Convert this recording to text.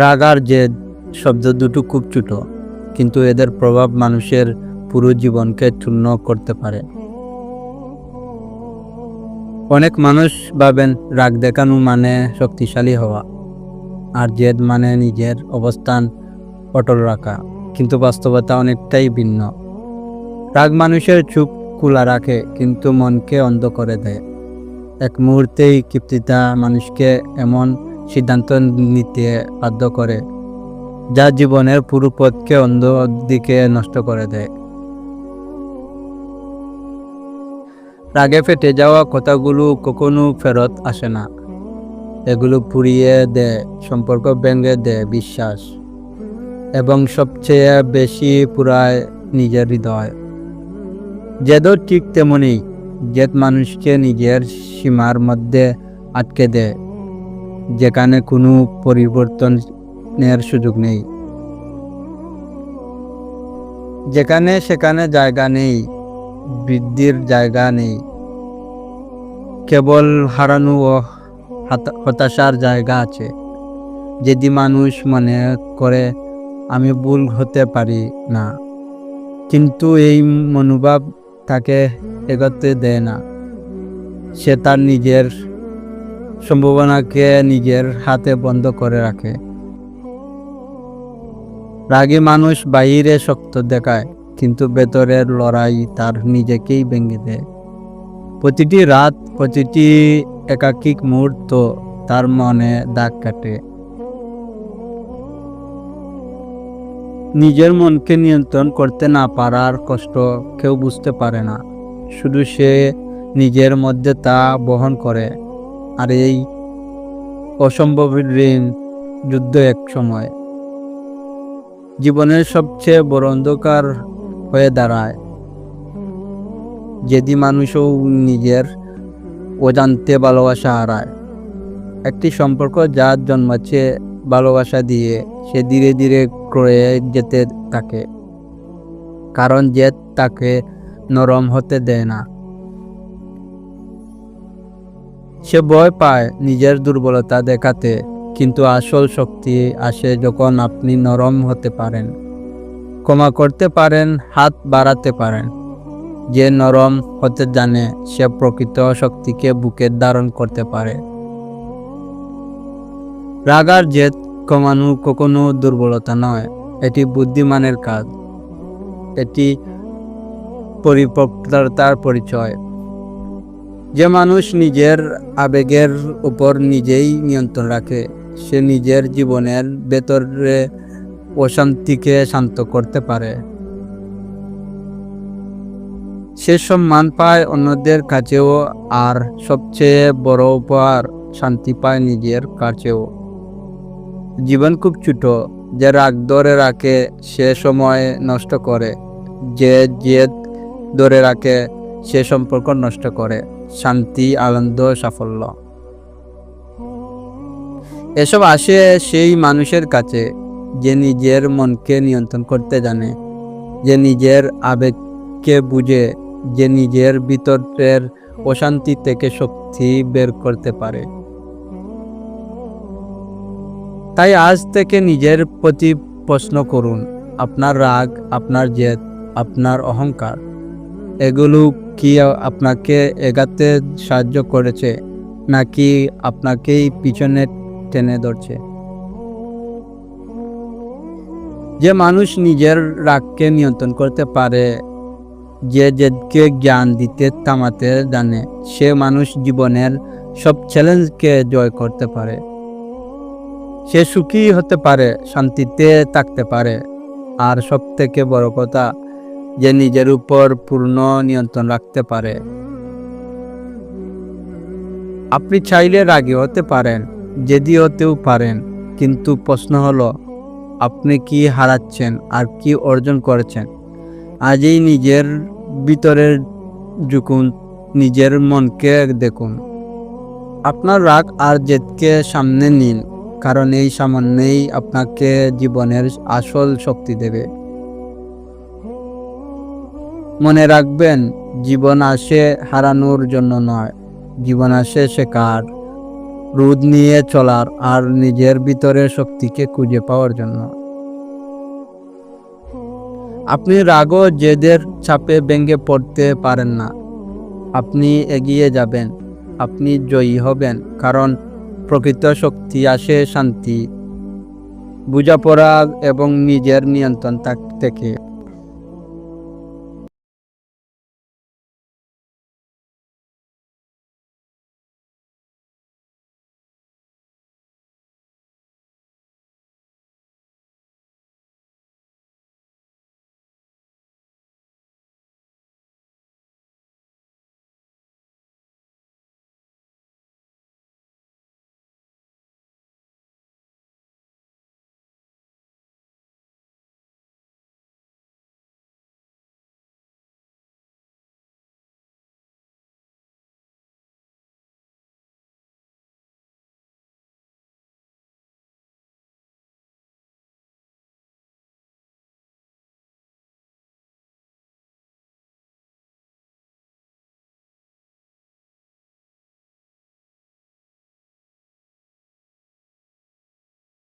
রাগ আর জেদ শব্দ দুটো খুব ছোট, কিন্তু এদের প্রভাব মানুষের পুরো জীবনকে চূর্ণ করতে পারে। অনেক মানুষ ভাবেন রাগ দেখানো মানে শক্তিশালী হওয়া, আর জেদ মানে নিজের অবস্থান অটল রাখা, কিন্তু বাস্তবতা অনেকটাই ভিন্ন। রাগ মানুষের চুপ খোলা রাখে, কিন্তু মনকে অন্ধ করে দেয়। এক মুহূর্তেই ক্ষিপ্তিতা মানুষকে এমন সিদ্ধান্ত নিতে বাধ্য করে, যা জীবনের পুরো পথকে অন্ধ দিকে নষ্ট করে দেয়। রাগে ফেটে যাওয়া কথাগুলো কখনো ফেরত আসে না। এগুলো পুড়িয়ে দেয়, সম্পর্ক ভেঙে দেয় বিশ্বাস, এবং সবচেয়ে বেশি পুরায় নিজের হৃদয়। জেদও ঠিক তেমনই, জেদ মানুষকে নিজের সীমার মধ্যে আটকে দেয়। যেখানে কোনো পরিবর্তনের সুযোগ নেই। যেখানে সেখানে জায়গা নেই, বৃদ্ধির জায়গা নেই। কেবল হারানো ও হাতা- হতাশার জায়গা আছে। যদি মানুষ মনে করে, আমি ভুল হতে পারি না। কিন্তু এই মনোভাব তাকে এগোতে দেয় না। সে তার নিজের সম্ভাবনাকে নিজের হাতে বন্ধ করে রাখে। রাগী মানুষ বাইরে শক্ত দেখায়, কিন্তু ভেতরের লড়াই তার নিজেকেই ভেঙে দেয়। প্রতিটি রাত, প্রতিটি একাকিক মুহূর্ত তার মনে দাগ কাটে। নিজের মনকে নিয়ন্ত্রণ করতে না পারার কষ্ট কেউ বুঝতে পারে না। শুধু সে নিজের মধ্যে তা বহন করে। আর এই অসম্ভবের ঋণ যুদ্ধ এক সময়। জীবনের সবচেয়ে বড় অন্ধকার হয়ে দাঁড়ায়। যেদি মানুষও নিজের অজান্তে ভালোবাসা হারায়। একটি সম্পর্ক যার জন্মাচ্ছে ভালোবাসা দিয়ে সে ধীরে ধীরে ক্রয়ে যেতে থাকে। কারণ যে তাকে নরম হতে দেয় না। সে ভয় পায় নিজের দুর্বলতা দেখাতে, কিন্তু আসল শক্তি আসে যখন আপনি নরম হতে পারেন। ক্ষমা করতে পারেন, হাত বাড়াতে পারেন। যে নরম হতে জানে, সে প্রকৃত শক্তিকে বুকে ধারণ করতে পারে। রাগার জেদ কমানো কখনো দুর্বলতা নয়, এটি বুদ্ধিমানের কাজ। এটি পরিপক্বতার পরিচয়। যে মানুষ নিজের আবেগের উপর নিজেই নিয়ন্ত্রণ রাখে, সে নিজের জীবনের ভেতরে অশান্তিকে শান্ত করতে পারে। সে সম্মান পায় অন্যদের কাছেও আর সবচেয়ে বড় উপহার শান্তি পায় নিজের কাছেও। জীবন খুব ছোট, যে রাগ ধরে রাখে সে সময় নষ্ট করে, যে জেদ ধরে রাখে সে সম্পর্ক নষ্ট করে। শান্তি, আনন্দ, সাফল্য। এসব আসে সেই মানুষের কাছে, যে নিজের মনকে নিয়ন্ত্রণ করতে জানে, যে নিজের আবেগকে বুঝে, যে নিজের ভিতরের অশান্তি থেকে শক্তি বের করতে পারে। তাই আজ থেকে নিজের প্রতি প্রশ্ন করুন, আপনার রাগ, আপনার জেদ, আপনার অহংকার, এগুলো কি আপনাকে এগাতে সাহায্য করেছে, নাকি আপনাকেই পিছনে টেনে ধরছে? যে মানুষ নিজের রাগকে নিয়ন্ত্রণ করতে পারে, যে জেদকে জ্ঞান দিতে, থামাতে জানে, সে মানুষ জীবনের সব চ্যালেঞ্জকে জয় করতে পারে। সে সুখী হতে পারে, শান্তিতে থাকতে পারে। আর সব থেকে বড় কথা যে নিজের উপর পূর্ণ নিয়ন্ত্রণ রাখতে পারে। আপনি চাইলে রাগে হতে পারেন জেদি হতেও পারেন, কিন্তু প্রশ্ন হলো, আপনি কি হারাচ্ছেন আর কি অর্জন করেছেন? আজই নিজের ভিতরের ঝুঁকুন, নিজের মনকে দেখুন। আপনার রাগ আর জেদকে সামনে নিন, কারণ এই সামান্যেই আপনাকে জীবনের আসল শক্তি দেবে। মনে রাখবেন, জীবন আসে হারানোর জন্য নয়। জীবন আসে শেখার রোদ নিয়ে চলার আর নিজের ভিতরের শক্তিকে খুঁজে পাওয়ার জন্য। আপনি রাগও জেদের চাপে ভেঙে পড়তে পারেন না। আপনি এগিয়ে যাবেন, আপনি জয়ী হবেন, কারণ প্রকৃত শক্তি আসে শান্তি, বোঝাপড়া এবং নিজের নিয়ন্ত্রণ থেকে।